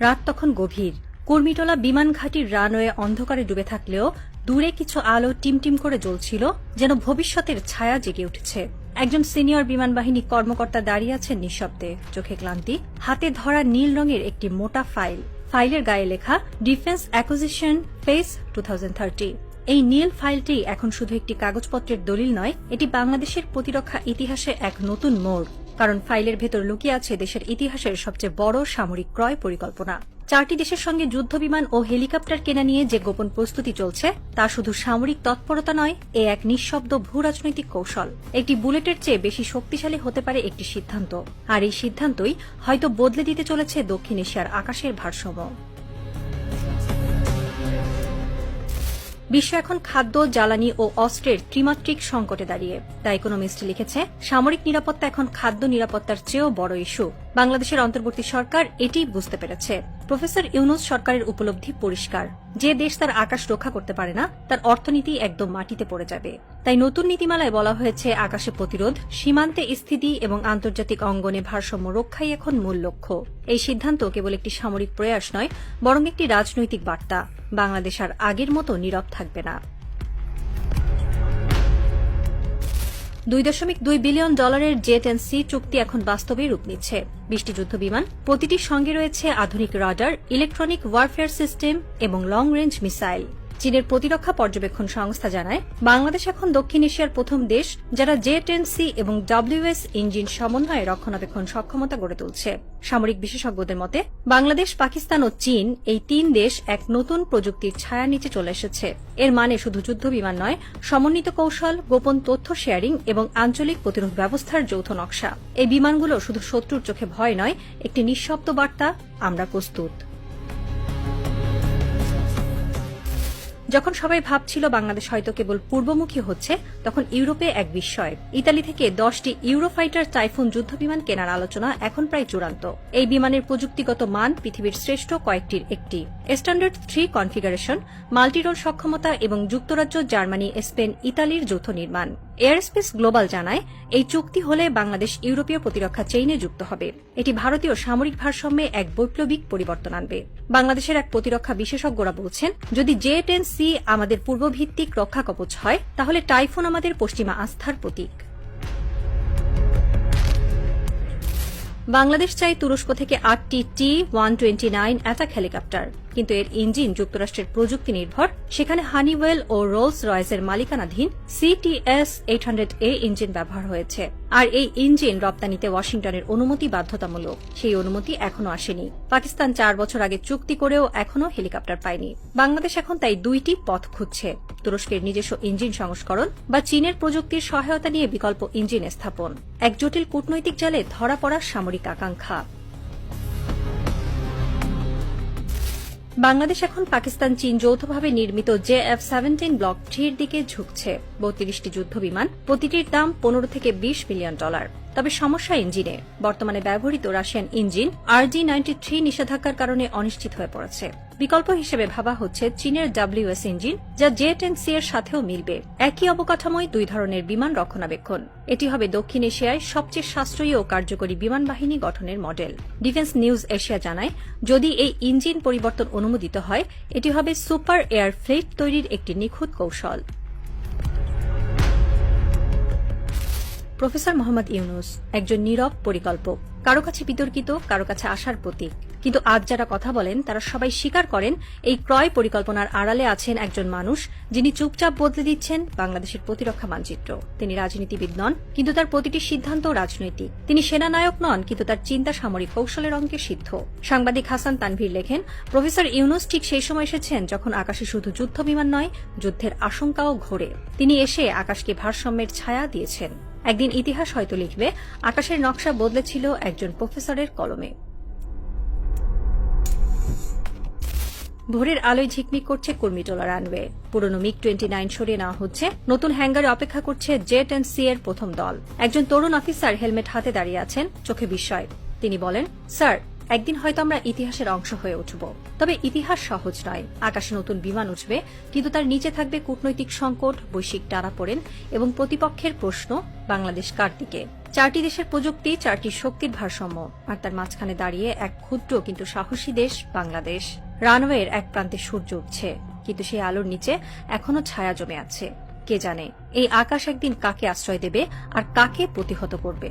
রাত তখন গভীর। কুর্মিটোলা বিমান ঘাঁটির রানওয়ে অন্ধকারে ডুবে থাকলেও দূরে কিছু আলো টিমটিম করে জ্বলছিল, যেন ভবিষ্যতের ছায়া জেগে উঠেছে। একজন সিনিয়র বিমান বাহিনী কর্মকর্তা দাঁড়িয়ে আছেন নিঃশব্দে। চোখে ক্লান্তি, হাতে ধরা নীল রঙের একটি মোটা ফাইল। ফাইলের গায়ে লেখা, ডিফেন্স অ্যাকুজিশন ফেস টু এই নীল ফাইলটি এখন শুধু একটি কাগজপত্রের দলিল নয়, এটি বাংলাদেশের প্রতিরক্ষা ইতিহাসে এক নতুন মোড়। কারণ ফাইলের ভেতর লুকিয়ে আছে দেশের ইতিহাসের সবচেয়ে বড় সামরিক ক্রয় পরিকল্পনা। চারটি দেশের সঙ্গে যুদ্ধবিমান ও হেলিকপ্টার কেনা নিয়ে যে গোপন প্রস্তুতি চলছে, তা শুধু সামরিক তৎপরতা নয়, এ এক নিঃশব্দ ভূ রাজনৈতিক কৌশল। একটি বুলেটের চেয়ে বেশি শক্তিশালী হতে পারে একটি সিদ্ধান্ত। আর এই সিদ্ধান্তই হয়তো বদলে দিতে চলেছে দক্ষিণ এশিয়ার আকাশের ভারসাম্য। বিশ্ব এখন খাদ্য, জ্বালানি ও অস্ত্রের ত্রিমাত্রিক সংকটে দাঁড়িয়ে। দ্য ইকোনমিস্ট লিখেছে, সামরিক নিরাপত্তা এখন খাদ্য নিরাপত্তার চেয়েও বড় ইস্যু। বাংলাদেশের অন্তর্বর্তী সরকার এটি বুঝতে পেরেছে। প্রফেসর ইউনুস সরকারের উপলব্ধি পরিষ্কার। যে দেশ তার আকাশ রক্ষা করতে পারে না, তার অর্থনীতি একদম মাটিতে পড়ে যাবে। তাই নতুন নীতিমালায় বলা হয়েছে, আকাশে প্রতিরোধ, সীমান্তে স্থিতি এবং আন্তর্জাতিক অঙ্গনে ভারসাম্য রক্ষাই এখন মূল লক্ষ্য। এই সিদ্ধান্ত কেবল একটি সামরিক প্রয়াস নয়, বরং একটি রাজনৈতিক বার্তা। বাংলাদেশ আর আগের মতো নীরব থাকবে না। দুই দশমিক দুই বিলিয়ন ডলারের জেট এন্ড সি চুক্তি এখন বাস্তবে রূপ নিচ্ছে। বিশটি যুদ্ধ বিমান, প্রতিটির সঙ্গে রয়েছে আধুনিক রাডার, ইলেকট্রনিক ওয়ারফেয়ার সিস্টেম এবং লং রেঞ্জ মিসাইল। চীনের প্রতিরক্ষা পর্যবেক্ষণ সংস্থা জানায়, বাংলাদেশ এখন দক্ষিণ এশিয়ার প্রথম দেশ যারা জে টেন সি এবং ডাব্লিউএস ইঞ্জিন সমন্বয়ে রক্ষণাবেক্ষণ সক্ষমতা গড়ে তুলছে। সামরিক বিশেষজ্ঞদের মতে, বাংলাদেশ, পাকিস্তান ও চীন এই তিন দেশ এক নতুন প্রযুক্তির ছায়ার নিচে চলে এসেছে। এর মানে শুধু যুদ্ধ বিমান নয়, সমন্বিত কৌশল, গোপন তথ্য শেয়ারিং এবং আঞ্চলিক প্রতিরোধ ব্যবস্থার যৌথ নকশা। এই বিমানগুলো শুধু শত্রুর চোখে ভয় নয়, একটি নিঃশব্দ বার্তা, আমরা প্রস্তুত। যখন সবাই ভাবছিল বাংলাদেশ হয়তো কেবল পূর্বমুখী হচ্ছে, তখন ইউরোপে এক বিস্ময়। ইতালি থেকে দশটি ইউরোফাইটার টাইফুন যুদ্ধ বিমান কেনার আলোচনা এখন প্রায় চূড়ান্ত। এই বিমানের প্রযুক্তিগত মান পৃথিবীর শ্রেষ্ঠ কয়েকটির একটি। স্ট্যান্ডার্ড থ্রি কনফিগারেশন, মাল্টিরোল সক্ষমতা এবং যুক্তরাজ্য, জার্মানি, স্পেন, ইতালির যৌথ নির্মাণ। এয়ারস্পেস গ্লোবাল জানায়, এই চুক্তি হলে বাংলাদেশ ইউরোপীয় প্রতিরক্ষা চেইনে যুক্ত হবে। এটি ভারতীয় সামরিক ভারসাম্যে এক বৈপ্লবিক পরিবর্তন আনবে। বাংলাদেশের এক প্রতিরক্ষা বিশেষজ্ঞরা বলছেন, যদি জে টেন সি আমাদের পূর্বভিত্তিক রক্ষা কবচ হয়, তাহলে টাইফুন আমাদের পশ্চিমা আস্থার প্রতীক। বাংলাদেশ চাই তুরস্ক থেকে আটটি T one twenty nine attack helicopter. কিন্তু এর ইঞ্জিন যুক্তরাষ্ট্রের প্রযুক্তি নির্ভর। সেখানে হানিওয়েল ও রোলস রয়েসের মালিকানাধীন CTS eight hundred A engine ব্যবহার হয়েছে। আর এই ইঞ্জিন রপ্তানিতে ওয়াশিংটনের অনুমতি বাধ্যতামূলক। সেই অনুমতি এখনও আসেনি। পাকিস্তান চার বছর আগে চুক্তি করেও এখনও হেলিকপ্টার পায়নি। বাংলাদেশ এখন তাই দুইটি পথ খুঁজছে। তুরস্কের নিজস্ব ইঞ্জিন সংস্করণ বা চীনের প্রযুক্তির সহায়তা নিয়ে বিকল্প ইঞ্জিন স্থাপন। এক জটিল কূটনৈতিক জালে ধরা পড়ার সামরিক আকাঙ্ক্ষা। বাংলাদেশ এখন পাকিস্তান, চীন যৌথভাবে নির্মিত জে এফ সেভেন্টিন ব্লক থ্রির দিকে ঝুঁকছে। বত্রিশটি যুদ্ধ বিমান, প্রতিটির দাম পনেরো থেকে বিশ মিলিয়ন ডলার। তবে সমস্যা ইঞ্জিনে। বর্তমানে ব্যবহৃত রাশিয়ান ইঞ্জিন, আর আরজি নাইনটি থ্রি নিষেধাজ্ঞার কারণে অনিশ্চিত হয়ে পড়েছে। বিকল্প হিসেবে ভাবা হচ্ছে চীনের ডাব্লিউএস ইঞ্জিন, যা জে টেন সি এর সাথেও মিলবে। একই অবকাঠামোয় দুই ধরনের বিমান রক্ষণাবেক্ষণ। এটি হবে দক্ষিণ এশিয়ায় সবচেয়ে সাশ্রয়ী ও কার্যকরী বিমান বাহিনী গঠনের মডেল। ডিফেন্স নিউজ এশিয়া জানায়, যদি এই ইঞ্জিন পরিবর্তন অনুমোদিত হয়, এটি হবে সুপার এয়ার ফ্লিট তৈরির একটি নিখুঁত কৌশল। প্রফেসর মোহাম্মদ ইউনুস, একজন নীরব পরিকল্পক। কারও কাছে বিতর্কিত, কারও কাছে আশার প্রতীক। কিন্তু আজ যারা কথা বলেন, তারা সবাই স্বীকার করেন, এই ক্রয় পরিকল্পনার আড়ালে আছেন একজন মানুষ, যিনি চুপচাপ বদলে দিচ্ছেন বাংলাদেশের প্রতিরক্ষা মানচিত্র। তিনি রাজনীতিবিদ নন, কিন্তু তার প্রতিটি সিদ্ধান্ত রাজনৈতিক। তিনি সেনানায়ক নন, কিন্তু তার চিন্তা সামরিক কৌশলের অঙ্কে সিদ্ধ। সাংবাদিক হাসান তানভীর লেখেন, প্রফেসর ইউনুস ঠিক সেই সময় এসেছেন যখন আকাশে শুধু যুদ্ধ বিমান নয়, যুদ্ধের আশঙ্কাও ঘোরে। তিনি এসে আকাশকে ভারসাম্যের ছায়া দিয়েছেন। একদিন ইতিহাস হয়তো লিখবে, আকাশের নকশা বদলেছিল একজন প্রফেসরের কলমে। ভোরের আলোয় ঝিকমিক করছে কর্মীটোলা রানওয়ে। পুরনো মিগ টোয়েন্টি নাইন সরিয়ে নেওয়া হচ্ছে। নতুন হ্যাঙ্গারে অপেক্ষা করছে জেট অ্যান্ড সি এর প্রথম দল। একজন তরুণ অফিসার হেলমেট হাতে দাঁড়িয়ে আছেন, চোখে বিস্ময়। তিনি বলেন, স্যার, একদিন হয়তো আমরা ইতিহাসের অংশ হয়ে উঠব। তবে ইতিহাস সহজ নয়। আকাশে নতুন বিমান উঠবে, কিন্তু তার নিচে থাকবে কূটনৈতিক সংকট, বৈশ্বিক টানাপোড়েন এবং প্রতিপক্ষের প্রশ্ন, বাংলাদেশ কার দিকে? চারটি দেশের প্রযুক্তি, চারটি শক্তির ভারসাম্য। আর তার মাঝখানে দাঁড়িয়ে এক ক্ষুদ্র কিন্তু সাহসী দেশ, বাংলাদেশ। রানওয়ের এক প্রান্তে সূর্য উঠছে, কিন্তু সেই আলোর নিচে এখনও ছায়া জমে আছে। কে জানে, এই আকাশ একদিন কাকে আশ্রয় দেবে আর কাকে প্রতিহত করবে?